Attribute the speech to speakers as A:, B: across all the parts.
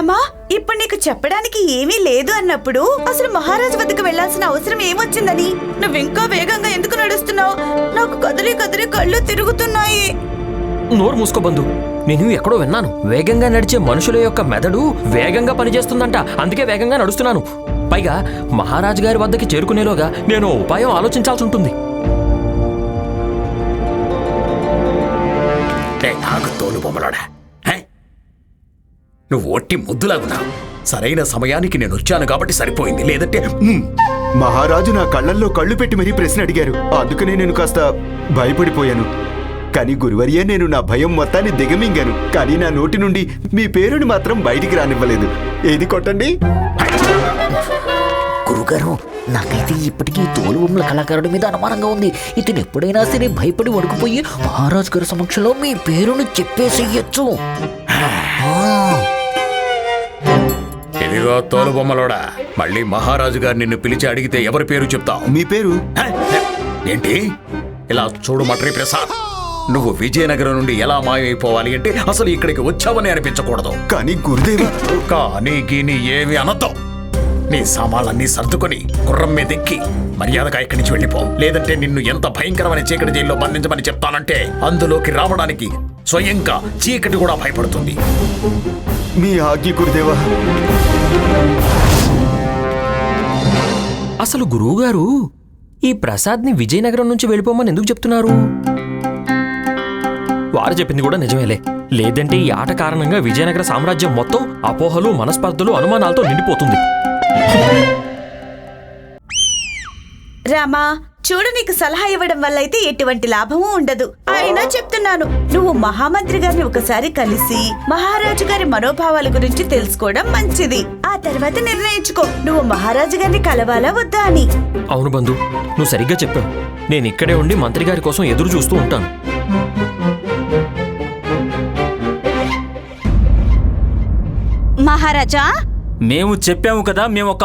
A: రామా ఇప్పుడు నీకు చెప్పడానికి ఏమీ లేదు అన్నప్పుడు అసలు మహారాజు వద్దకు వెళ్ళాల్సిన అవసరం ఏమొచ్చిందని? నువ్వు ఇంకా వేగంగా ఎందుకు నడుస్తున్నావు? నాకు కదిలి కదిలి కళ్ళు తిరుగుతున్నాయి.
B: నోరు మూసుకో బంధు. నేను ఎక్కడో విన్నాను. వేగంగా నడిచే మనుషుల యొక్క మెదడు వేగంగా పనిచేస్తుందంట. అందుకే వేగంగా నడుస్తున్నాను. పైగా మహారాజు గారి వద్దకి చేరుకునేలోగా నేను ఉపాయం ఆలోచించాల్సి ఉంటుంది.
C: నాకు తోలు బొమ్మలాడా? నువ్వు ఒట్టి ముద్దులాగున్నావు సరైన సమయానికి నేను వచ్చాను కాబట్టి సరిపోయింది. లేదంటే మ్,
D: మహారాజు నా కళ్ళల్లో కళ్ళు పెట్టి మరీ ప్రశ్న అడిగారు. అందుకనే నేను కాస్త భయపడిపోయాను. కానీ గురువర్యే నేను నా భయం మొత్తాన్ని దిగమింగాను. కానీ నా నోటి నుండి మీ పేరుని మాత్రం బయటికి రానివ్వలేదు. ఏది కొట్టండి?
E: గురుగారు నాకైతే ఇప్పటికీ తోలుబొమ్మల కళాకారుడి మీద అనుమానంగా ఉంది. ఇతను ఎప్పుడైనా సరే భయపడి వణుకుపోయి మహారాజు గారి సమక్షంలో మీ పేరును చెప్పేసేయచ్చు.
C: ఇదిగో తోలు బొమ్మలోడా? మళ్ళీ మహారాజు గారు నిన్ను పిలిచి అడిగితే ఎవరి పేరు చెప్తావు?
D: మీ పేరు?
C: హే? ఏంటి? ఇలా చూడు మట్రి ప్రసాద్ నువ్వు విజయనగరం నుండి ఎలా మాయమైపోవాలి అంటే అసలు ఇక్కడికి వచ్చావని అనిపించకూడదు.
D: కానీ గురుదేవ
C: కానీ గీని ఏమి అనొద్దు. నీ సామాన్లన్నీ సర్దుకొని గుర్రం మీద ఎక్కి మర్యాదగా ఇక్కడి నుంచి వెళ్ళిపో. లేదంటే నిన్ను ఎంత భయంకరమైన చీకటి జైల్లో బంధించమని చెప్తానంటే అందులోకి రావడానికి స్వయంగా చీకటి కూడా భయపడుతుంది.
D: మీ ఆజ్ఞ గురుదేవా
B: అసలు గురువుగారు ఈ ప్రసాద్ని విజయనగరం నుంచి వెళ్ళిపోమని ఎందుకు చెప్తున్నారు? వారు చెప్పింది కూడా నిజమేలే. లేదంటే ఈ ఆట కారణంగా విజయనగర సామ్రాజ్యం మొత్తం అపోహలు మనస్పర్ధలు అనుమానాలతో నిండిపోతుంది.
A: రామా చూడు నీకు సలహా ఇవ్వడం వల్ల అయితే ఎటువంటి లాభము ఉండదు. అయినా చెప్తున్నాను నువ్వు మహామంత్రి గారిని ఒకసారి కలిసి మహారాజు గారి మనోభావాల గురించి తెలుసుకోవడం మంచిది. ఆ తర్వాత నిర్ణయించుకో. నువ్వు మహారాజు గారిని కలవాలా వద్దా అని?
B: అవును బంధు నువ్వు సరిగ్గా చెప్పావు. నేను ఇక్కడే ఉండి మంత్రి గారి కోసం ఎదురు చూస్తూ ఉంటాను.
F: మహారాజా?
G: మేము చెప్పాము కదా మేము ఒక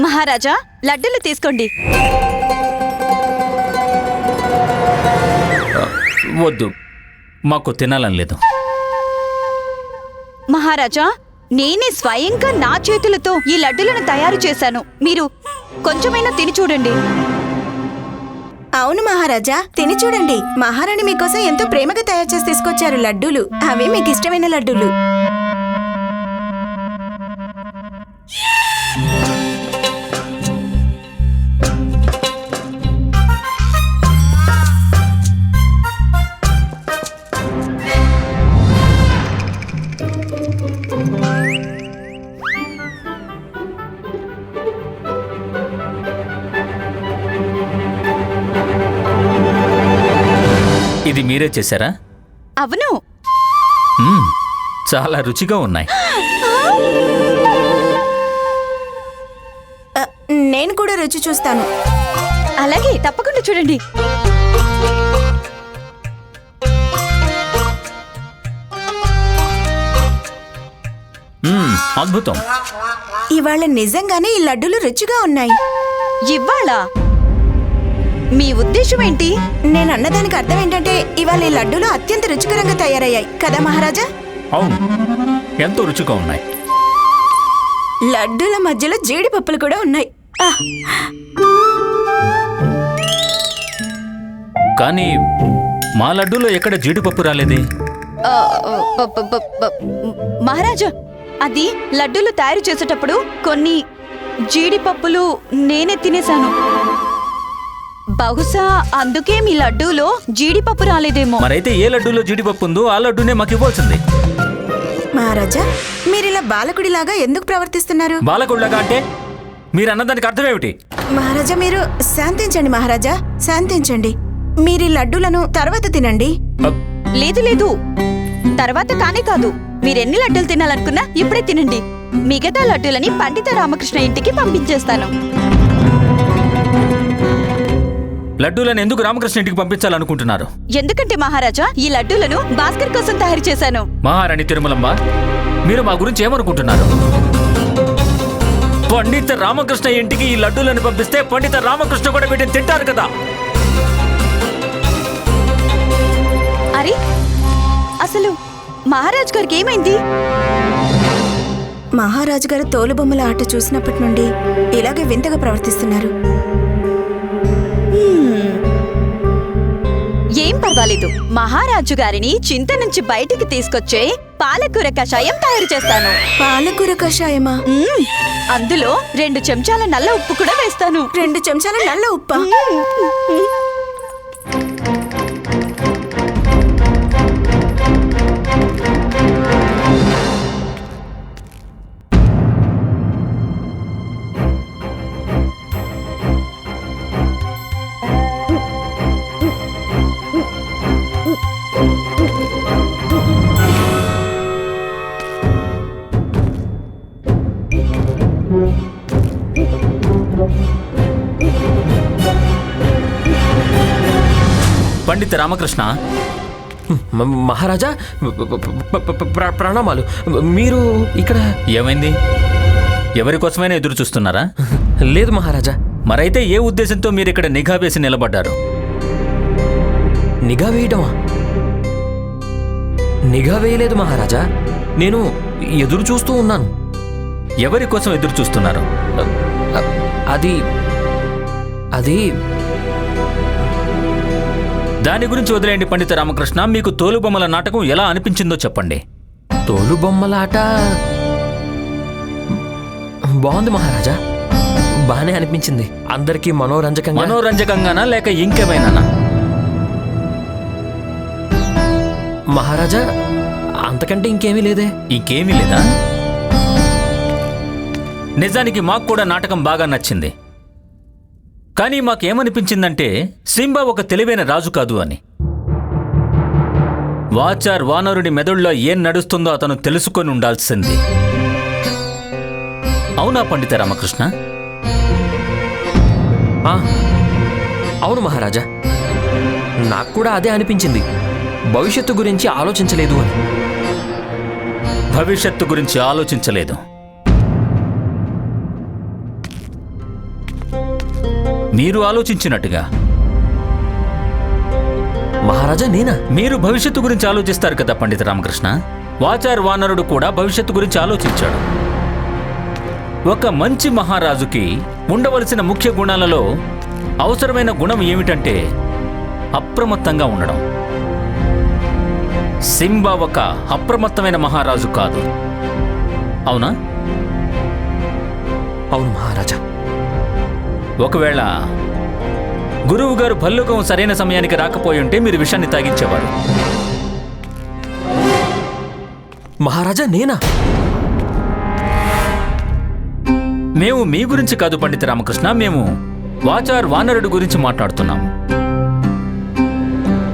F: మహారాజా లడ్డూలు తీసుకోండి.
G: వద్దు. మాకు తినాలని లేదు.
F: మహారాజా నేనే స్వయంగా నా చేతులతో ఈ లడ్డూలను తయారు చేశాను. మీరు కొంచెమైనా తిని చూడండి.
A: అవును మహారాజా తిని చూడండి. మహారాణి మీకోసం ఎంతో ప్రేమగా తయారు చేసి తీసుకొచ్చారు లడ్డూలు. అవి మీకు ఇష్టమైన లడ్డూలు.
G: మీరే చేశారా?
F: అవును.
G: మ్మ్, చాలా రుచిగా ఉన్నాయి.
A: నేను కూడా రుచి చూస్తాను.
F: అలాగే తప్పకుండా చూడండి.
G: మ్మ్, అద్భుతం.
A: ఇవాళ నిజంగానే ఈ లడ్డూలు రుచిగా ఉన్నాయి.
F: ఇవ్వాళ? మీ ఉద్దేశం ఏంటి?
A: నేను అన్నదానికి అర్థం ఏంటంటే ఇవాళ ఈ లడ్డూలు అత్యంత రుచికరంగా తయారయ్యాయి. కదా మహారాజా?
G: అవును. ఎంతో రుచిగా ఉన్నాయి.
A: లడ్డూల మధ్యలో జీడిపప్పులు కూడా ఉన్నాయి. ఆహ్!
G: కానీ మా లడ్డూలో ఎక్కడ జీడిపప్పు రాలేదే?
F: ఆ, బ- బ- బ- బ- మహారాజా అది లడ్డూలు తయారు చేసేటప్పుడు కొన్ని జీడిపప్పులు నేనే తినేశాను. బహుశా అందుకే మీ లడ్డూలో జీడిపప్పు రాలేదేమో.
G: మరైతే ఏ లడ్డూలో జీడిపప్పు ఉందో ఆ లడ్డూనే మాకు ఇవ్వాల్సింది.
A: మహారాజా మీరిలా బాలకుడిలాగా ఎందుకు ప్రవర్తిస్తున్నారు?
G: బాలకుళ్ళగా అంటే మీరు అన్నదానికి అర్థం ఏమిటి
A: మహారాజా మీరు శాంతించండి మహారాజా శాంతించండి. మీరు ఈ లడ్డూలను తర్వాత తినండి.
F: లేదు లేదు. తర్వాత కానే కాదు. మీరెన్ని లడ్డూలు తినాలనుకున్నా ఇప్పుడే తినండి. మిగతా లడ్డూలని పండిత రామకృష్ణ ఇంటికి పంపించేస్తాను.
G: లడ్డూలను ఎందుకు రామకృష్ణ ఇంటికి పంపించాలనుకుంటున్నారు?
F: ఎందుకంటే మహారాజా ఈ లడ్డూలను భాస్కర్ కోసం తయారు చేశాను.
G: మహారాణి తిరుమలమ్మ మీరు మా గురించి ఏమనుకుంటున్నారు? పండిత రామకృష్ణ ఇంటికి ఈ లడ్డూలను పంపిస్తే పండిత రామకృష్ణ కూడా వీటిని తింటారు కదా.
F: అరే అసలు మహారాజ్ గారికి ఏమైంది?
H: మహారాజు గారు తోలుబొమ్మల ఆట చూసినప్పటి నుండి ఇలాగే వింతగా ప్రవర్తిస్తున్నారు.
F: ఏం పర్వాలేదు. మహారాజు గారిని చింత నుంచి బయటికి తీసుకొచ్చే పాలకూర కషాయం తయారు చేస్తాను.
H: పాలకూర కషాయమా?
F: మ్మ్. అందులో రెండు చెంచాల నల్ల ఉప్పు కూడా వేస్తాను.
H: రెండు చెంచాల నల్ల ఉప్ప?
G: పండిత రామకృష్ణ.
B: మహారాజా ప్రణామాలు. మీరు ఇక్కడ
G: ఏమైంది? ఎవరి కోసమైనా ఎదురు చూస్తున్నారా?
B: లేదు మహారాజా.
G: మరైతే ఏ ఉద్దేశంతో మీరు ఇక్కడ నిఘా వేసి నిలబడ్డారు?
B: నిఘా వేయడమా నిఘా వేయలేదు మహారాజా. నేను ఎదురు చూస్తూ ఉన్నాను.
G: ఎవరి కోసం ఎదురు చూస్తున్నారు?
B: అది అది
G: దాని గురించి వదిలేయండి పండిత రామకృష్ణ. మీకు తోలుబొమ్మల నాటకం ఎలా అనిపించిందో చెప్పండి.
B: తోలు బొమ్మలాట బాగుంది మహారాజా. బానే అనిపించింది. అందరికీ మనోరంజకంగా
G: మనోరంజకంగానా లేక ఇంకేమైనా
B: మహారాజా అంతకంటే ఇంకేమీ లేదే.
G: ఇంకేమీ లేదా? నిజానికి మాకు కూడా నాటకం బాగా నచ్చింది. కానీ మాకేమనిపించిందంటే సింబా ఒక తెలివైన రాజు కాదు అని. వాచార్ వానరుడి మెదడులో ఏం నడుస్తుందో అతను తెలుసుకొని ఉండాల్సింది. అవునా పండిత రామకృష్ణ?
B: ఆ, అవును మహారాజా. నాకు కూడా అదే అనిపించింది. భవిష్యత్తు గురించి ఆలోచించలేదు అని.
G: భవిష్యత్తు గురించి ఆలోచించలేదు. మీరు ఆలోచించినట్టుగా.
B: మహారాజా నేనా?
G: మీరు భవిష్యత్తు గురించి ఆలోచిస్తారు కదా పండిత రామకృష్ణ? వాచార్ వానరుడు కూడా భవిష్యత్తు గురించి ఆలోచించాడు. ఒక మంచి మహారాజుకి ఉండవలసిన ముఖ్య గుణాలలో అవసరమైన గుణం ఏమిటంటే అప్రమత్తంగా ఉండడం. సింబా ఒక అప్రమత్తమైన మహారాజు కాదు. అవునా?
B: అవును మహారాజా.
G: ఒకవేళ గురువు గారు భల్లుకం సరైన సమయానికి రాకపోయి ఉంటే మీరు విషాన్ని తాగించేవారు.
B: మహారాజా నేనా?
G: మేము మీ గురించి కాదు పండిత రామకృష్ణ. మేము వాచార్ వానరుడు గురించి మాట్లాడుతున్నాం.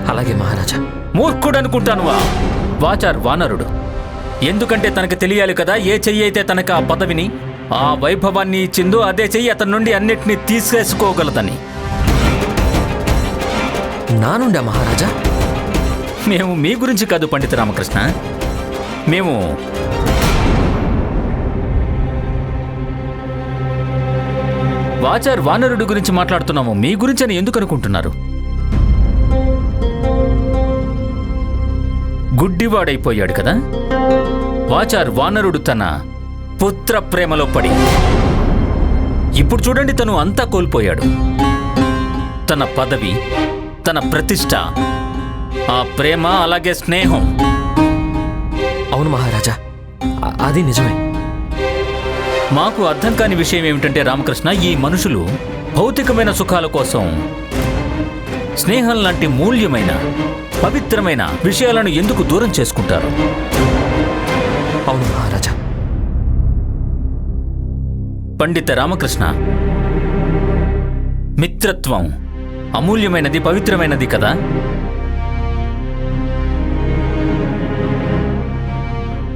B: అలాగే మహారాజా.
G: మూర్ఖుడు అనుకుంటానువా వాచార్ వానరుడు. ఎందుకంటే తనకు తెలియాలి కదా ఏ చెయ్యి అయితే తనకు ఆ పదవిని? ఆ వైభవాన్ని ఇచ్చిందో అదే చెయ్యి అతని నుండి అన్నిటినీ తీసేసుకోగలదని.
B: నా నుండా మహారాజా?
G: మేము మీ గురించి కాదు పండిత రామకృష్ణ. మేము వాచార్ వానరుడు గురించి మాట్లాడుతున్నాము. మీ గురించి అని ఎందుకు అనుకుంటున్నారు? గుడ్డివాడైపోయాడు కదా? వాచార్ వానరుడు తన పుత్ర ప్రేమలో పడి. ఇప్పుడు చూడండి తను అంతా కోల్పోయాడు. తన పదవి తన ప్రతిష్ట ఆ ప్రేమ అలాగే స్నేహం.
B: అవును మహారాజా అది నిజమే.
G: మాకు అర్థం కాని విషయం ఏమిటంటే రామకృష్ణ ఈ మనుషులు భౌతికమైన సుఖాల కోసం స్నేహం లాంటి మూల్యమైన పవిత్రమైన విషయాలను ఎందుకు దూరం చేసుకుంటారు?
B: అవును మహారాజా
G: పండిత రామకృష్ణ. మిత్రత్వం అమూల్యమైనది పవిత్రమైనది కదా?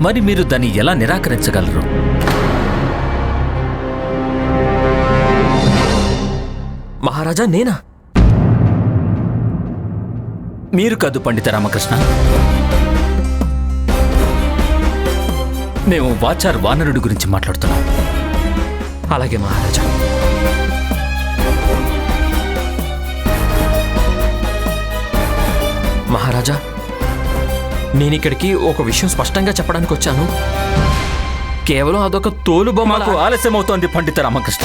G: మరి మీరు దాన్ని ఎలా నిరాకరించగలరు?
B: మహారాజా నేనా?
G: మీరు కాదు పండిత రామకృష్ణ. మేము వాచార్ వానరుడి గురించి మాట్లాడుతున్నాం.
B: అలాగే మహారాజా. మహారాజా నేను ఇక్కడికి ఒక విషయం స్పష్టంగా చెప్పడానికి వచ్చాను కేవలం అదొక తోలు బొమ్మకు
G: ఆలస్యం అవుతోంది పండిత రామకృష్ణ.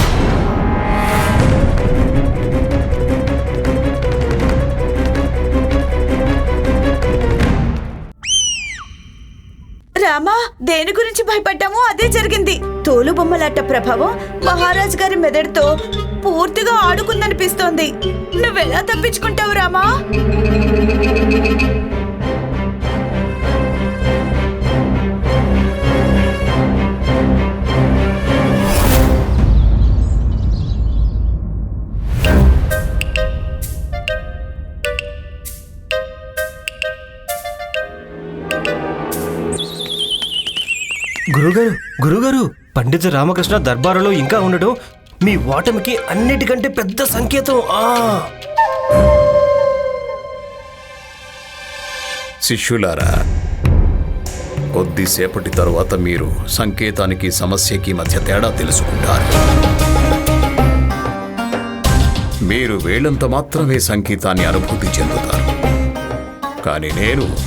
I: దేని గురించి భయపడ్డామో అదే జరిగింది. తోలు బొమ్మలాట ప్రభావం మహారాజ్ గారి మెదడుతో పూర్తిగా ఆడుకుందనిపిస్తోంది. నువ్వెలా తప్పించుకుంటావు రామా?
J: గురుగారు గురుగారు పండిత రామకృష్ణ దర్బారులో ఇంకా ఉండడం మీ ఓటమికి అన్నిటికంటే పెద్ద సంకేతం. ఆ.
C: శిష్యులారా కొద్దిసేపటి తరువాత మీరు సంకేతానికి సమస్యకి మధ్య తేడా తెలుసుకుంటారు. మీరు వేళంత మాత్రమే సంకేతాన్ని అనుభూతి చెందుతారు. కానీ నేను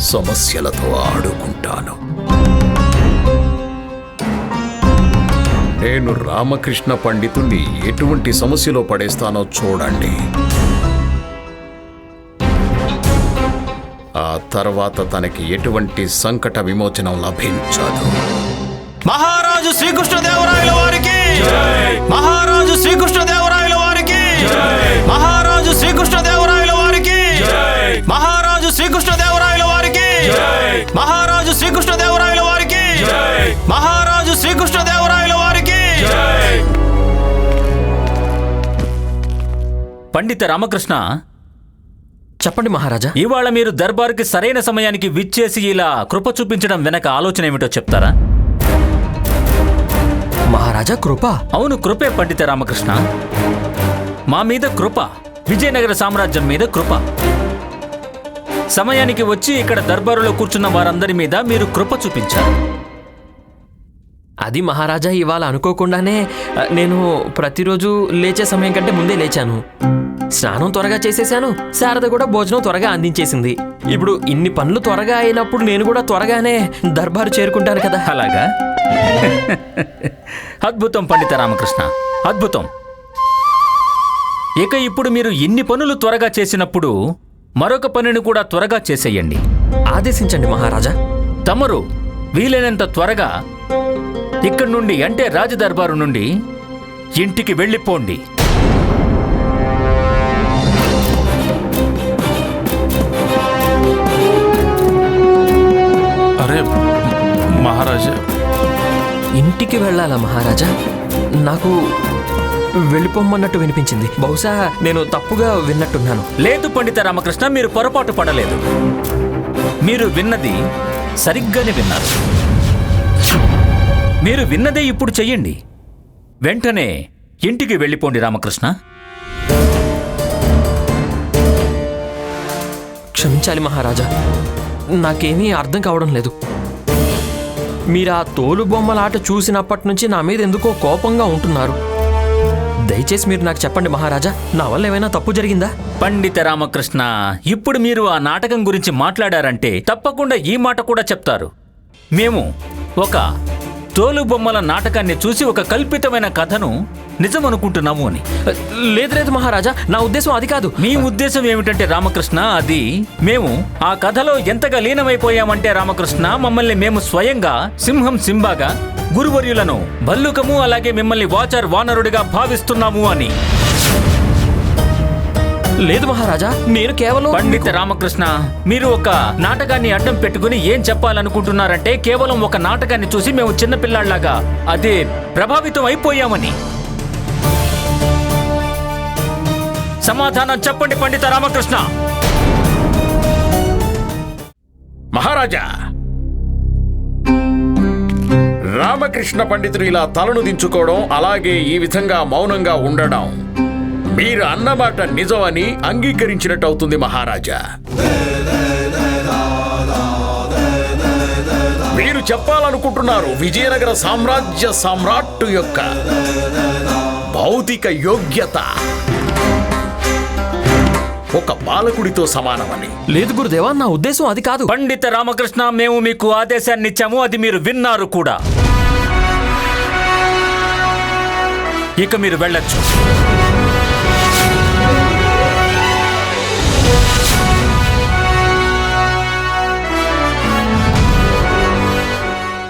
C: సమస్యలతో ఆడుకుంటాను. నేను రామకృష్ణ పండితుణ్ణి ఎటువంటి సమస్యలో పడేస్తానో చూడండి. ఆ తర్వాత తనకి ఎటువంటి సంకట విమోచనం లభించదు.
J: మహారాజు శ్రీకృష్ణదేవరాయల వారికి! మహారాజు శ్రీకృష్ణదేవరాయల
G: పండిత రామకృష్ణ!
B: చెప్పండి మహారాజా.
G: ఇవాళ మీరు దర్బారుకి సరైన సమయానికి విచ్చేసి ఇలా కృప చూపించడం వెనక ఆలోచన ఏమిటో చెప్తారా?
B: మహారాజా కృప?
G: అవును కృపే పండిత రామకృష్ణ. మా మీద కృప విజయనగర సామ్రాజ్యం మీద కృప. సమయానికి వచ్చి ఇక్కడ దర్బారులో కూర్చున్న వారందరి మీద మీరు కృప చూపించారు
B: అది మహారాజా ఇవాళ అనుకోకుండానే నేను ప్రతిరోజు లేచే సమయం కంటే ముందే లేచాను. స్నానం త్వరగా చేసేశాను. శారద కూడా భోజనం త్వరగా అందించేసింది. ఇప్పుడు ఇన్ని పనులు త్వరగా అయినప్పుడు నేను కూడా త్వరగానే దర్బారు చేరుకుంటాను కదా.
G: అలాగా? అద్భుతం పండిత రామకృష్ణ. అద్భుతం. ఇక ఇప్పుడు మీరు ఇన్ని పనులు త్వరగా చేసినప్పుడు మరొక పనిని కూడా త్వరగా చేసేయండి.
B: ఆదేశించండి మహారాజా.
G: తమరు వీలైనంత త్వరగా ఇక్కడి నుండి అంటే రాజదర్బారు నుండి ఇంటికి వెళ్ళిపోండి.
K: మహారాజా.
B: ఇంటికి వెళ్ళాలా మహారాజా? నాకు వెళ్ళిపోమ్మన్నట్టు వినిపించింది. బహుశా నేను తప్పుగా విన్నట్టున్నాను.
G: లేదు పండిత రామకృష్ణ మీరు పొరపాటు పడలేదు. మీరు విన్నది సరిగ్గానే విన్నారు. మీరు విన్నదే ఇప్పుడు చెయ్యండి. వెంటనే ఇంటికి వెళ్ళిపోండి రామకృష్ణ.
B: క్షమించాలి మహారాజా. నాకేమీ అర్థం కావడం లేదు. మీరు ఆ తోలుబొమ్మలాట చూసినప్పటి నుంచి నా మీద ఎందుకో కోపంగా ఉంటున్నారు? దయచేసి మీరు నాకు చెప్పండి మహారాజా నా వల్ల ఏమైనా తప్పు జరిగిందా?
G: పండిత రామకృష్ణ ఇప్పుడు మీరు ఆ నాటకం గురించి మాట్లాడారంటే తప్పకుండా ఈ మాట కూడా చెప్తారు. మేము ఒక తోలు బొమ్మల నాటకాన్ని చూసి ఒక కల్పితమైన కథను నిజం అనుకుంటున్నాము అని.
B: లేదు లేదు మహారాజా నా ఉద్దేశం అది కాదు.
G: మీ ఉద్దేశం ఏమిటంటే రామకృష్ణ అది మేము ఆ కథలో ఎంతగా లీనమైపోయామంటే రామకృష్ణ మమ్మల్ని మేము స్వయంగా సింహం సింబాగా గురువర్యులను భల్లుకము అలాగే మిమ్మల్ని వాచర్ వానరుడిగా భావిస్తున్నాము అని.
B: లేదు మహారాజా నేను కేవలం
G: పండిత రామకృష్ణ మీరు ఒక నాటకాన్ని అడ్డం పెట్టుకుని ఏం చెప్పాలనుకుంటున్నారంటే కేవలం ఒక నాటకాన్ని చూసి మేము చిన్నపిల్లాళ్ళాగా అదే ప్రభావితం అయిపోయామని. సమాధానం చెప్పండి పండిత రామకృష్ణ.
C: మహారాజా రామకృష్ణ పండితుడు ఇలా తలను దించుకోవడం అలాగే ఈ విధంగా మౌనంగా ఉండడం. మీరు అన్నమాట నిజమని అంగీకరించినట్టు అవుతుంది మహారాజా. మీరు చెప్పాలనుకుంటున్నారు విజయనగర సామ్రాజ్య సామ్రాట్టు యొక్క భౌతిక యోగ్యత. ఒక బాలకుడితో సమానమని.
B: లేదు గురుదేవా నా ఉద్దేశం అది కాదు.
G: పండిత రామకృష్ణ మేము మీకు ఆదేశాన్ని ఇచ్చాము అది మీరు విన్నారు కూడా. ఇక మీరు వెళ్ళొచ్చు.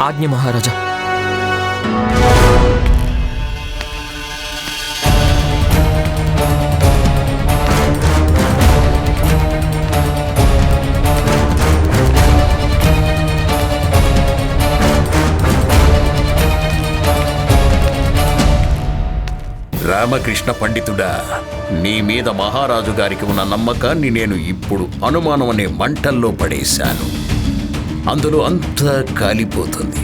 B: ఆజ్ఞ మహారాజా.
C: రామకృష్ణ పండితుడా నీ మీద మహారాజు గారికి ఉన్న నమ్మకాన్ని నేను ఇప్పుడు అనుమానం అనే మంటల్లో పడేశాను. అందులో అంతా కాలిపోతుంది.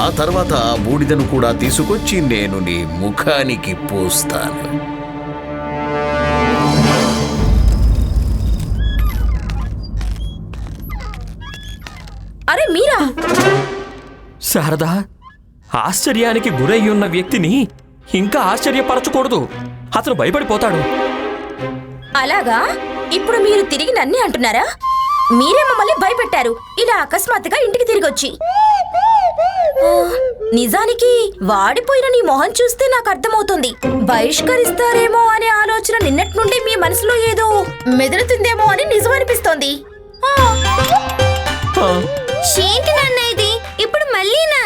C: ఆ తర్వాత ఆ బూడిదను కూడా తీసుకొచ్చి నేను నీ ముఖానికి పోస్తాను.
I: అరే మీరా?
B: శారదా ఆశ్చర్యానికి గురయ్యున్న వ్యక్తిని ఇంకా ఆశ్చర్యపరచకూడదు. అతను భయపడిపోతాడు.
I: అలాగా? ఇప్పుడు మీరు తిరిగి నన్నే అంటున్నారా? మీరే మమ్మల్ని భయపెట్టారు. ఇలా అకస్మాత్తుగా ఇంటికి తిరిగి వచ్చి ఆ, నిజానికి వాడిపోయిన నీ మొహం చూస్తే నాకు అర్థమవుతుంది. బహిష్కరిస్తారేమో అనే ఆలోచన నిన్నటి నుండి మీ మనసులో ఏదో మెదులుతుందేమో అని నిజం అనిపిస్తోంది. ఆ,
B: ఆ,
I: ఏంటి నాన్న ఇది. ఇప్పుడు మళ్ళీనా?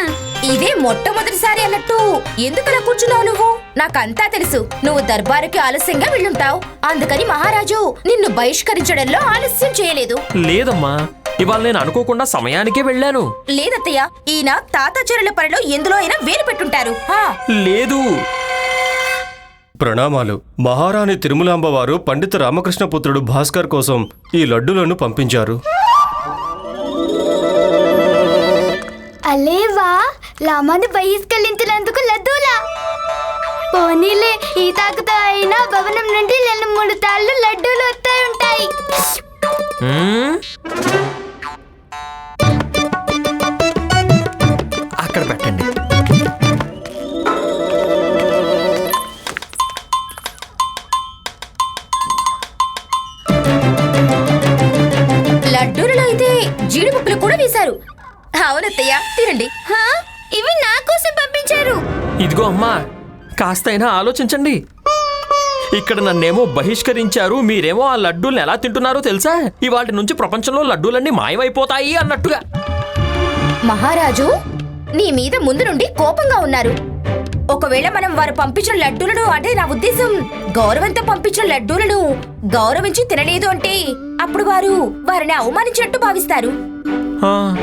I: ఇదే మొట్టమొదటిసారి అన్నట్టు. ఎందుకలా కూర్చున్నావు నువ్వు? నాకంతా తెలుసు. నువ్వు దర్బారుకి ఆలస్యంగా వెళ్ళుంటావు. అందుకని మహారాజు నిన్ను బహిష్కరించడంలో ఆలస్యం చేయలేదు.
B: లేదమ్మా ఇవాళ నేను అనుకోకుండా సమయానికే వెళ్ళాను.
I: లేదత్తయ్య ఈయన తాతాచారుల పనిలో ఎందులో అయినా వేలు పెట్టుంటారు.
B: లేదు.
J: ప్రణామాలు. మహారాణి తిరుమలాంబ వారు పండిత రామకృష్ణ పుత్రుడు భాస్కర్ కోసం ఈ లడ్డులను పంపించారు.
L: అలేవా లామాను బహిష్కరించినందుకు లడ్డూలా? పోనీలే ఈ తాకుతో అయినా భవనం నుండి రెండు మూడు తాళ్ళు లడ్డూలు వస్తాయి ఉంటాయి.
B: అక్కడ పెట్ట. కాస్తైనా ఆలోచించండి. ఇక్కడ నన్నేమో బహిష్కరించారు మీరేమో ఆ లడ్డూల్ని ఎలా తింటున్నారో తెలుసా? ఇవాటి నుంచి ప్రపంచంలో లడ్డూలన్నీ మాయమైపోతాయి అన్నట్టుగా.
I: మహారాజు నీ మీద ముందు నుండి కోపంగా ఉన్నారు. ఒకవేళ మనం వారు పంపించిన లడ్డూలను అంటే నా ఉద్దేశం గౌరవంతో పంపించిన లడ్డూలను గౌరవించి తినలేదు అంటే అప్పుడు వారు వారిని అవమానించినట్టు భావిస్తారు.
B: ఆ,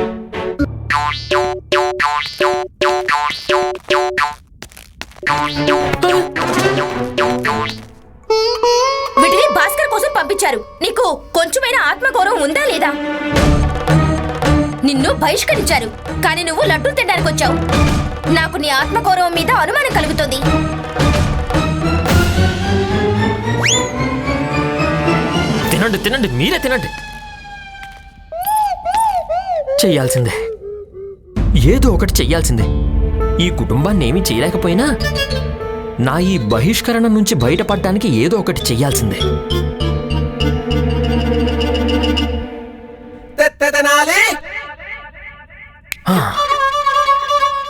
I: వీటిని భాస్కర్ కోసం పంపించారు. నీకు కొంచెమైన ఆత్మగౌరవం ఉందా లేదా? నిన్ను బహిష్కరించారు. కానీ నువ్వు లడ్డూ తినడానికి వచ్చావు. నాకు నీ ఆత్మగౌరవం మీద అనుమానం కలుగుతుంది.
B: తినండి తినండి. మీరే తినండి. చెయ్యాల్సిందే ఏదో ఒకటి చెయ్యాల్సిందే ఈ కుటుంబాన్ని ఏమీ చేయలేకపోయినా నా ఈ బహిష్కరణ నుంచి బయటపడడానికి ఏదో ఒకటి చెయ్యాల్సిందే.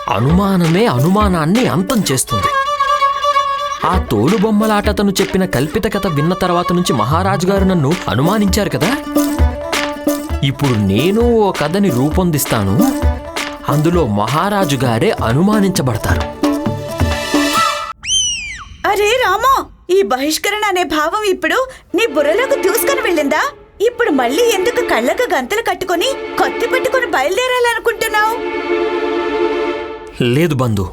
B: అనుమానమే అనుమానాన్ని అంతం చేస్తుంది. ఆ తోలుబొమ్మలాట అతను చెప్పిన కల్పిత కథ విన్న తర్వాత నుంచి మహారాజు గారు నన్ను అనుమానించారు కదా. ఇప్పుడు నేను ఓ కథని రూపొందిస్తాను. అందులో మహారాజు గారే అనుమానించబడతారు.
I: అరే రామా ఈ బహిష్కరణ అనే భావం ఇప్పుడు నీ బుర్రలోకి దూసుకొని వెళ్ళిందా? ఇప్పుడు మళ్ళీ ఎందుకు కళ్ళకు గంతలు కట్టుకొని కత్తి పెట్టుకొని బయలుదేరాలనుకుంటున్నావు?
B: లేదు బంధు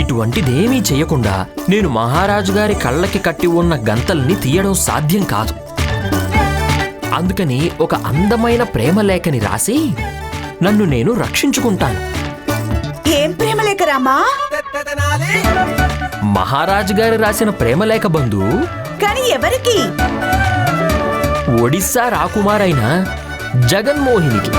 B: ఇటువంటిదేమీ చెయ్యకుండా నేను మహారాజు గారి కళ్ళకి కట్టి ఉన్న గంతల్ని తీయడం సాధ్యం కాదు. అందుకని ఒక అందమైన ప్రేమలేఖని రాసి నన్ను నేను రక్షించుకుంటాను.
I: ఏం ప్రేమలేక రామా?
B: మహారాజు గారు రాసిన ప్రేమలేఖ బంధు?
I: కానీ ఎవరికి?
B: ఒడిస్సా రాకుమారైన జగన్మోహినికి.